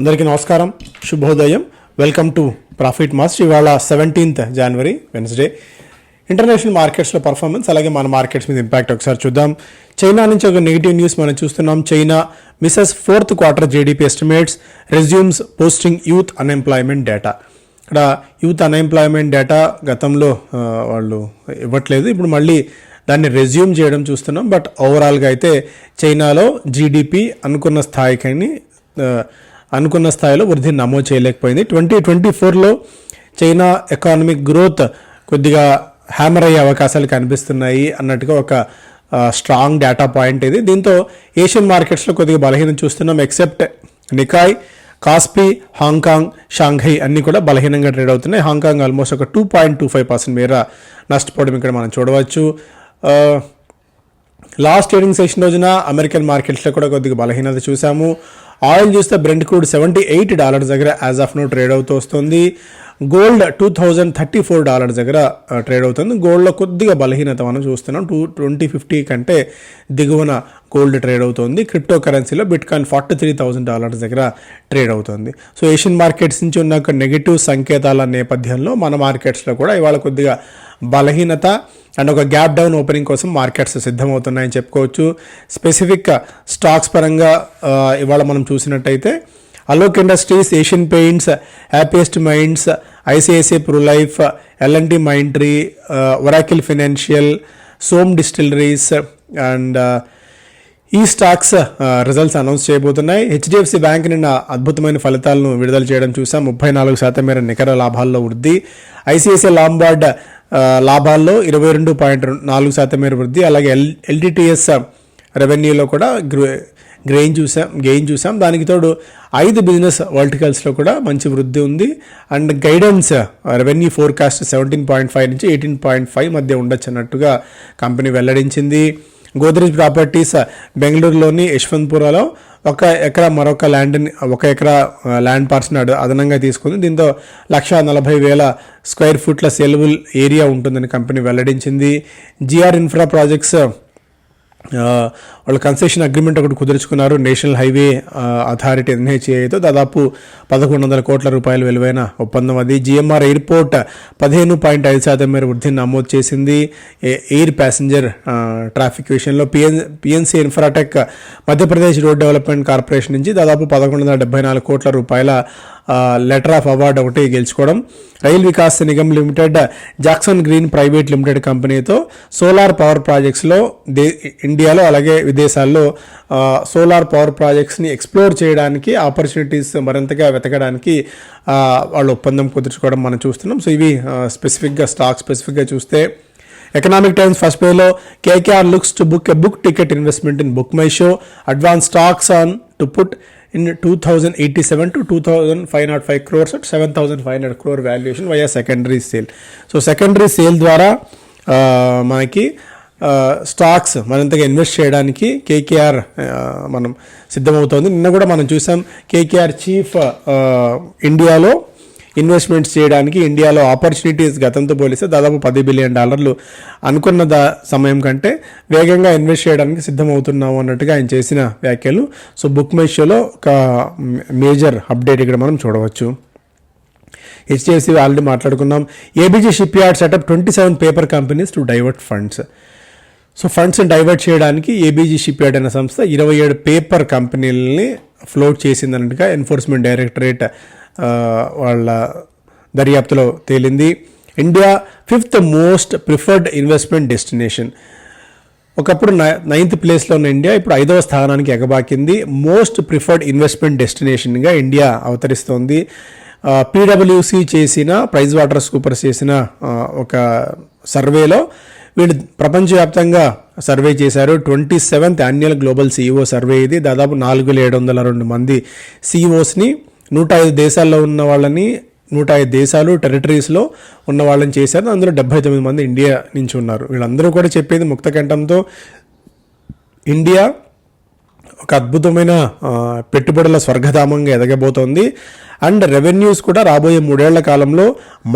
అందరికీ నమస్కారం. శుభోదయం. వెల్కమ్ టు ప్రాఫిట్ మాస్ట్ ఇవాళ సెవెంటీన్త్ జనవరి వెన్స్డే ఇంటర్నేషనల్ మార్కెట్స్లో పర్ఫార్మెన్స్ అలాగే మన మార్కెట్స్ మీద ఇంపాక్ట్ ఒకసారి చూద్దాం. చైనా నుంచి ఒక నెగిటివ్ న్యూస్ మనం చూస్తున్నాం. China misses fourth quarter GDP estimates resumes posting youth unemployment data ఇక్కడ యూత్ అన్ఎంప్లాయ్మెంట్ డేటా గతంలో వాళ్ళు ఇవ్వట్లేదు. ఇప్పుడు మళ్ళీ దాన్ని రెజ్యూమ్ చేయడం చూస్తున్నాం. బట్ ఓవరాల్గా అయితే చైనాలో జీడిపి అనుకున్న స్థాయికి అనుకున్న స్థాయిలో వృద్ధి నమోదు చేయలేకపోయింది. ట్వంటీ ట్వంటీ ఫోర్లో చైనా ఎకానమిక్ గ్రోత్ కొద్దిగా హ్యామర్ అయ్యే అవకాశాలు కనిపిస్తున్నాయి అన్నట్టుగా ఒక స్ట్రాంగ్ డేటా పాయింట్ ఇది. దీంతో ఏషియన్ మార్కెట్స్లో కొద్దిగా బలహీనం చూస్తున్నాం except Nikkei Kospi Hong Kong Shanghai అన్నీ కూడా బలహీనంగా ట్రేడ్ అవుతున్నాయి. హాంకాంగ్ ఆల్మోస్ట్ ఒక two point two five percent మేర నష్టపోవడం ఇక్కడ మనం చూడవచ్చు. లాస్ట్ ట్రేడింగ్ సెషన్ రోజున అమెరికన్ మార్కెట్స్లో కూడా కొద్దిగా బలహీనత చూసాము ఆయిల్ చూస్తే brent crude seventy eight dollars దగ్గర యాజ్ ఆఫ్ నో ట్రేడ్ అవుతూ వస్తుంది. Gold two thousand thirty four dollars దగ్గర ట్రేడ్ అవుతుంది. గోల్డ్లో కొద్దిగా బలహీనత మనం చూస్తున్నాం. టూ ట్వంటీ ఫిఫ్టీ కంటే దిగువన గోల్డ్ ట్రేడ్ అవుతుంది. క్రిప్టో కరెన్సీలో bitcoin forty three thousand dollars దగ్గర ట్రేడ్ అవుతుంది. సో ఏషియన్ మార్కెట్స్ నుంచి ఉన్న ఒక నెగిటివ్ సంకేతాల నేపథ్యంలో మన మార్కెట్స్లో కూడా ఇవాళ కొద్దిగా బలహీనత అండ్ ఒక గ్యాప్ డౌన్ ఓపెనింగ్ కోసం మార్కెట్స్ సిద్ధమవుతున్నాయని చెప్పుకోవచ్చు. స్పెసిఫిక్ స్టాక్స్ పరంగా ఇవాళ మనం చూసినట్టయితే Alok industries Asian paints happiest minds ICICI Pru life L and T Mindtree Oracle financial Som distilleries and ఈ స్టాక్స్ uh, రిజల్ట్స్ అనౌన్స్ చేయబోతున్నాయి. హెచ్డిఎఫ్సి బ్యాంక్ నిన్న అద్భుతమైన ఫలితాలను విడుదల చేయడం చూసాం ముప్పై నాలుగు శాతం మేర నికర లాభాల్లో వృద్ధి. ఐసిఐసిఐ లాంబార్డ్ uh, లాభాల్లో ఇరవై రెండు పాయింట్ నాలుగు శాతం మేర వృద్ధి. అలాగే ఎల్ ఎల్డిటిఎస్ రెవెన్యూలో కూడా గ్రెయిన్ చూసాం గెయిన్ చూసాం. దానికి తోడు ఐదు బిజినెస్ వర్టికల్స్లో కూడా మంచి వృద్ధి ఉంది. And guidance revenue forecast seventeen point five నుంచి ఎయిటీన్ పాయింట్ ఫైవ్ మధ్య ఉండొచ్చు అన్నట్టుగా కంపెనీ వెల్లడించింది. గోద్రేజ్ ప్రాపర్టీస్ బెంగళూరులోని యశ్వంత్పురాలో ఒక ఎకరా మరొక ల్యాండ్ని ఒక ఎకరా ల్యాండ్ పార్సనాడు అదనంగా తీసుకుంది. దీంతో లక్ష నలభై వేల స్క్వేర్ ఫుట్ల సెలబుల్ ఏరియా ఉంటుందని కంపెనీ వెల్లడించింది. జిఆర్ ఇన్ఫ్రా ప్రాజెక్ట్స్ వాళ్ళు కన్సెషన్ అగ్రిమెంట్ ఒకటి కుదుర్చుకున్నారు. నేషనల్ హైవే అథారిటీ ఎన్హెచ్ఏతో దాదాపు పదకొండు వందల కోట్ల రూపాయల విలువైన ఒప్పందం అది. జిఎంఆర్ ఎయిర్పోర్ట్ పదిహేను పాయింట్ ఐదు శాతం మేర వృద్ధిని నమోదు చేసింది. ఎయిర్ ప్యాసింజర్ ట్రాఫిక్ విషయంలో PN PNC Infratech Madhya Pradesh road development corporation నుంచి దాదాపు పదకొండు వందల డెబ్బై నాలుగు కోట్ల రూపాయల లెటర్ ఆఫ్ అవార్డు ఒకటి గెలుచుకోవడం. Rail Vikas Nigam limited Jackson Green private limited కంపెనీతో సోలార్ పవర్ ప్రాజెక్ట్స్లో దే ఇండియాలో అలాగే దేశాల్లో సోలార్ పవర్ ప్రాజెక్ట్స్ని ఎక్స్ప్లోర్ చేయడానికి ఆపర్చునిటీస్ మరింతగా వెతకడానికి వాళ్ళు ఒప్పందం కుదుర్చుకోవడం మనం చూస్తున్నాం. సో ఇవి స్పెసిఫిక్గా స్టాక్ స్పెసిఫిక్గా చూస్తే ఎకనామిక్ టైమ్స్ ఫస్ట్ పేలో KKR looks to book a book ticket investment in BookMyShow. Advance stocks on to put in two thousand eighty seven to two thousand five not five crores at seven thousand five hundred crore valuation via secondary sale so secondary sale ద్వారా మనకి stocks మరింతగా invest చేయడానికి KKR మనం సిద్ధమవుతోంది. నిన్న కూడా మనం చూసాం కేకేఆర్ చీఫ్ ఇండియాలో ఇన్వెస్ట్మెంట్స్ చేయడానికి ఇండియాలో ఆపర్చునిటీస్ గతంతో పోలిస్తే దాదాపు పది బిలియన్ డాలర్లు అనుకున్న దా సమయం కంటే వేగంగా ఇన్వెస్ట్ చేయడానికి సిద్ధమవుతున్నాము అన్నట్టుగా ఆయన చేసిన వ్యాఖ్యలు. సో బుక్ మై షోలో ఒక మేజర్ అప్డేట్ ఇక్కడ మనం చూడవచ్చు. హెచ్డిఎఫ్సి ఆల్రెడీ మాట్లాడుకున్నాం. ABG shipyard set up twenty seven paper companies to divert funds. So ఫండ్స్ని divert చేయడానికి ఏబీజీ షిప్ యార్డ్ అనే సంస్థ ఇరవై ఏడు పేపర్ కంపెనీలని ఫ్లోట్ చేసిందన్నట్టుగా ఎన్ఫోర్స్మెంట్ డైరెక్టరేట్ వాళ్ళ దర్యాప్తులో తేలింది. India fifth most preferred investment destination ఒకప్పుడు నై- నైన్త్ ప్లేస్లో ఉన్న ఇండియా ఇప్పుడు ఐదవ స్థానానికి ఎగబాకింది. మోస్ట్ ప్రిఫర్డ్ ఇన్వెస్ట్మెంట్ డెస్టినేషన్గా ఇండియా అవతరిస్తోంది. పీడబ్ల్యూసీ చేసిన ప్రైజ్ వాటర్ కూపర్స్ చేసిన ఒక సర్వేలో వీళ్ళు ప్రపంచవ్యాప్తంగా సర్వే చేశారు. Twenty seventh annual global CEO survey ఇది. దాదాపు నాలుగు వేల ఏడు వందల రెండు మంది సీఈఓస్ని నూట ఐదు దేశాల్లో ఉన్న వాళ్ళని నూట ఐదు దేశాలు టెరిటరీస్లో ఉన్న వాళ్ళని చేశారు. అందులో డెబ్బై తొమ్మిది మంది ఇండియా నుంచి ఉన్నారు. వీళ్ళందరూ కూడా చెప్పేది ముక్త కంఠంతో ఇండియా ఒక అద్భుతమైన పెట్టుబడుల స్వర్గధామంగా ఎదగబోతోంది. అండ్ రెవెన్యూస్ కూడా రాబోయే మూడేళ్ళ కాలంలో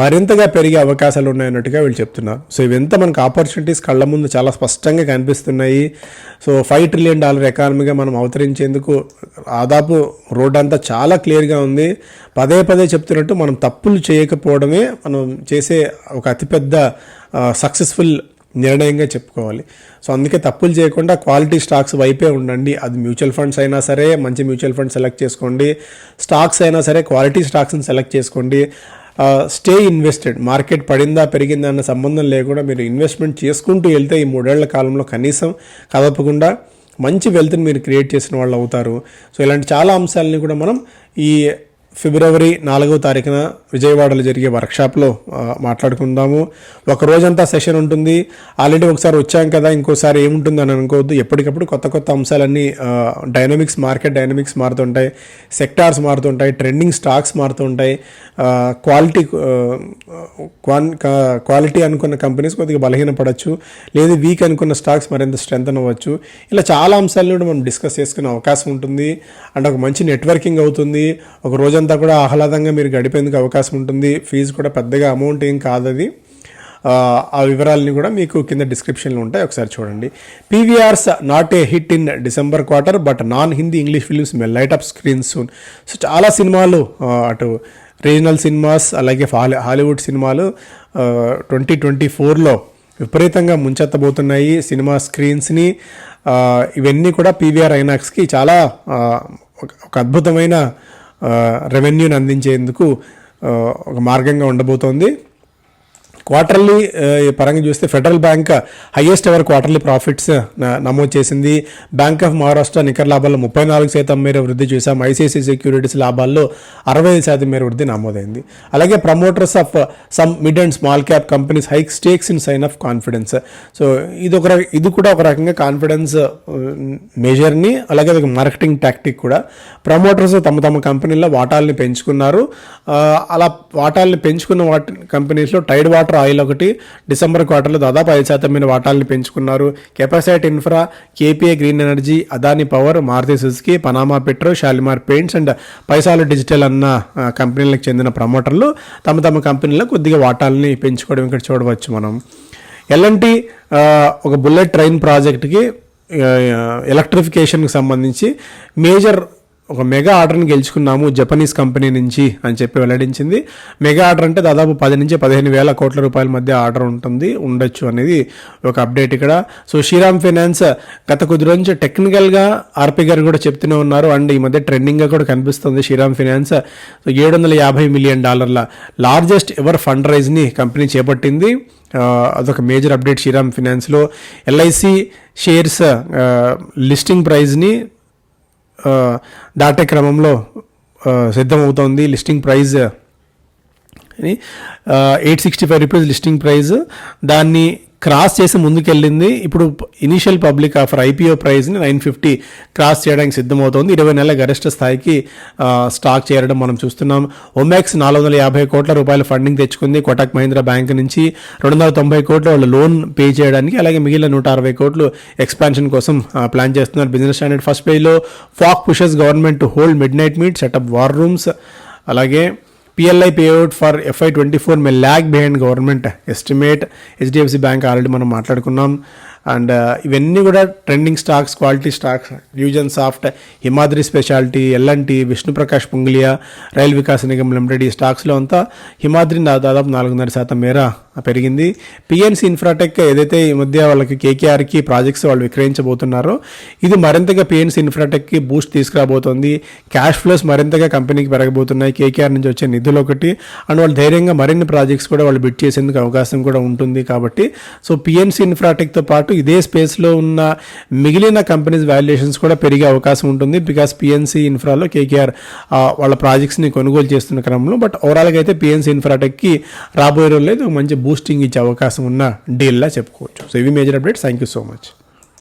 మరింతగా పెరిగే అవకాశాలు ఉన్నాయన్నట్టుగా వీళ్ళు చెప్తున్నారు. సో ఇవంతా మనకు ఆపర్చునిటీస్ కళ్ళ ముందు చాలా స్పష్టంగా కనిపిస్తున్నాయి. సో ఫైవ్ ట్రిలియన్ డాలర్ ఎకానమీగా మనం అవతరించేందుకు దాదాపు రోడ్ అంతా చాలా క్లియర్గా ఉంది. పదే పదే చెప్తున్నట్టు మనం తప్పులు చేయకపోవడమే మనం చేసే ఒక అతిపెద్ద సక్సెస్ఫుల్ నిర్ణయంగా చెప్పుకోవాలి. సో అందుకే తప్పులు చేయకుండా క్వాలిటీ స్టాక్స్ వైపే ఉండండి. అది మ్యూచువల్ ఫండ్స్ అయినా సరే మంచి మ్యూచువల్ ఫండ్ సెలెక్ట్ చేసుకోండి. స్టాక్స్ అయినా సరే క్వాలిటీ స్టాక్స్ని సెలెక్ట్ చేసుకోండి. Stay invested. మార్కెట్ పడిందా పెరిగిందా అన్న సంబంధం లేకుండా మీరు ఇన్వెస్ట్మెంట్ చేసుకుంటూ వెళ్తే ఈ మూడేళ్ళ కాలంలో కనీసం కదపకుండా మంచి వెల్త్ని మీరు క్రియేట్ చేసిన వాళ్ళు అవుతారు. సో ఇలాంటి చాలా అంశాలని కూడా మనం ఈ ఫిబ్రవరి నాలుగవ తారీఖున విజయవాడలో జరిగే వర్క్షాప్లో మాట్లాడుకుందాము. ఒక రోజంతా సెషన్ ఉంటుంది. ఆల్రెడీ ఒకసారి వచ్చాం కదా ఇంకోసారి ఏముంటుంది అని అనుకోవద్దు. ఎప్పటికప్పుడు కొత్త కొత్త అంశాలన్నీ డైనమిక్స్ మార్కెట్ డైనమిక్స్ మారుతుంటాయి. సెక్టార్స్ మారుతుంటాయి. ట్రెండింగ్ స్టాక్స్ మారుతుంటాయి. క్వాలిటీ క్వాన్ క్వాలిటీ అనుకున్న కంపెనీస్ కొద్దిగా బలహీనపడవచ్చు లేదు వీక్ అనుకున్న స్టాక్స్ మరింత స్ట్రెంత్ అవ్వచ్చు. ఇలా చాలా అంశాలను కూడా మనం డిస్కస్ చేసుకునే అవకాశం ఉంటుంది. అండ్ ఒక మంచి నెట్వర్కింగ్ అవుతుంది. ఒక రోజంతా కూడా ఆహ్లాదంగా మీరు గడిపేందుకు అవకాశం ఉంటుంది. ఫీజు కూడా పెద్దగా అమౌంట్ ఏం కాదు అది ఆ, వివరాలని కూడా మీకు కింద డిస్క్రిప్షన్లో ఉంటాయి. ఒకసారి చూడండి. PVR's not a hit in December quarter but non Hindi English films may light up screen soon. So చాలా సినిమాలు అటు రీజనల్ సినిమాస్ అలాగే హాలీ హాలీవుడ్ సినిమాలు ట్వంటీ ట్వంటీ ఫోర్లో విపరీతంగా ముంచెత్తబోతున్నాయి సినిమా స్క్రీన్స్ని. ఇవన్నీ కూడా పీవీఆర్ ఐనాక్స్కి చాలా ఒక అద్భుతమైన రెవెన్యూని అందించేందుకు ఒక మార్గంగా ఉండబోతోంది. క్వార్టర్లీ uh, పరంగా చూస్తే Federal Bank highest ever quarterly profits నమోదు చేసింది. బ్యాంక్ ఆఫ్ మహారాష్ట్ర నికర లాభాల్లో ముప్పై నాలుగు శాతం మేర వృద్ధి చూసాం ఐసీఐసీ సెక్యూరిటీస్ లాభాల్లో అరవై ఐదు శాతం మేర వృద్ధి నమోదైంది. అలాగే promoters of some mid and small cap companies hike stakes in sign of confidence so ఇది ఒక ఇది కూడా ఒక రకంగా కాన్ఫిడెన్స్ మెజర్ని uh, అలాగే ఒక మార్కెటింగ్ టాక్టిక్ కూడా. ప్రమోటర్స్ తమ తమ కంపెనీల్లో వాటాల్ని పెంచుకున్నారు. Uh, అలా వాటాల్ని పెంచుకున్న వాటి కంపెనీస్లో టైడ్ వాటర్ ఆయిల్ ఒకటి. డిసెంబర్ క్వార్టర్లో దాదాపు ఐదు శాతం మీద వాటాల్ని పెంచుకున్నారు. Capacite infra KPI green energy Adani power Maruti Suzuki Panama petro Shalimar paints and Paisalo digital అన్న కంపెనీలకు చెందిన ప్రమోటర్లు తమ తమ కంపెనీలో కొద్దిగా వాటాలని పెంచుకోవడం ఇక్కడ చూడవచ్చు మనం. ఎల్ఎన్టీ ఒక బుల్లెట్ ట్రైన్ ప్రాజెక్ట్కి ఎలక్ట్రిఫికేషన్కి సంబంధించి మేజర్ ఒక మెగా ఆర్డర్ని గెలుచుకున్నాము జపనీస్ కంపెనీ నుంచి అని చెప్పి వెల్లడించింది. మెగా ఆర్డర్ అంటే దాదాపు పది నుంచి పదిహేను వేల కోట్ల రూపాయల మధ్య ఆర్డర్ ఉంటుంది. ఉండొచ్చు అనేది ఒక అప్డేట్ ఇక్కడ. సో శ్రీరామ్ ఫైనాన్స్ గత కొద్ది రోజు టెక్నికల్గా ఆర్పి గారు కూడా చెప్తూనే ఉన్నారు. అండ్ ఈ మధ్య ట్రెండింగ్గా కూడా కనిపిస్తుంది శ్రీరామ్ ఫైనాన్స్. సో ఏడు వందల యాభై మిలియన్ డాలర్ల లార్జెస్ట్ ఎవర్ ఫండ్ రైజ్ని కంపెనీ చేపట్టింది. అదొక మేజర్ అప్డేట్ శ్రీరామ్ ఫినాన్స్లో. ఎల్ఐసి షేర్స్ లిస్టింగ్ ప్రైజ్ని దాటే క్రమంలో సిద్ధమవుతోంది listing price. Eight sixty five rupees listing price దాన్ని క్రాస్ చేసి ముందుకెళ్ళింది. ఇప్పుడు ఇనిషియల్ పబ్లిక్ ఆఫర్ ఐపీఓ ప్రైస్ని నైన్ ఫిఫ్టీ క్రాస్ చేయడానికి సిద్ధమవుతోంది. ఇరవై నెలల గరిష్ట స్థాయికి స్టాక్ చేరడం మనం చూస్తున్నాం. ఒమెక్స్ నాలుగు వందల యాభై కోట్ల రూపాయల ఫండింగ్ తెచ్చుకుంది కోటక్ మహీంద్రా బ్యాంక్ నుంచి. రెండు వందల తొంభై కోట్లు వాళ్ళు లోన్ పే చేయడానికి అలాగే మిగిలిన నూట అరవై కోట్లు ఎక్స్పాన్షన్ కోసం ప్లాన్ చేస్తున్నారు బిజినెస్ స్టాండర్డ్ ఫస్ట్ పేజ్లో. ఫాక్ pushes government to hold midnight meet setup war rooms అలాగే PLI payout for FY twenty four may lag behind government estimate HDFC bank already మనం మాట్లాడుకున్నాం. అండ్ ఇవన్నీ కూడా ట్రెండింగ్ స్టాక్స్ క్వాలిటీ స్టాక్స్. యూజన్ soft Himadri speciality L&T Vishnu Prakash Punglia rail Vikas Nigam limited ఈ స్టాక్స్లో అంతా హిమాద్రి దాదాపు నాలుగున్నర శాతం మేర పెరిగింది. పిఎన్సి ఇన్ఫ్రాటెక్ ఏదైతే ఈ మధ్య వాళ్ళకి కేకేఆర్కి ప్రాజెక్ట్స్ వాళ్ళు విక్రయించబోతున్నారో ఇది మరింతగా పిఎన్సి ఇన్ఫ్రాటెక్కి బూస్ట్ తీసుకురాబోతోంది. క్యాష్ ఫ్లోస్ మరింతగా కంపెనీకి పెరగబోతున్నాయి. కేకేఆర్ నుంచి వచ్చే నిధులు ఒకటి. అండ్ వాళ్ళు ధైర్యంగా మరిన్ని ప్రాజెక్ట్స్ కూడా వాళ్ళు బిడ్ చేసేందుకు అవకాశం కూడా ఉంటుంది కాబట్టి. సో పిఎన్సి ఇన్ఫ్రాటెక్తో పాటు ఇదే స్పేస్లో ఉన్న మిగిలిన కంపెనీస్ వాల్యుయేషన్స్ కూడా పెరిగే అవకాశం ఉంటుంది. బికాస్ పిఎన్సి ఇన్ఫ్రాలో కేకేఆర్ వాళ్ళ ప్రాజెక్ట్స్ని కొనుగోలు చేస్తున్న క్రమంలో బట్ ఓవరాల్గా అయితే పిఎన్సి ఇన్ఫ్రాటెక్కి రాబోయే రోజుల్లో మంచి బూస్టింగ్ ఇచ్చే అవకాశం ఉన్న డీల్లా చెప్పుకోవచ్చు. సో ఇవి major updates thank you so much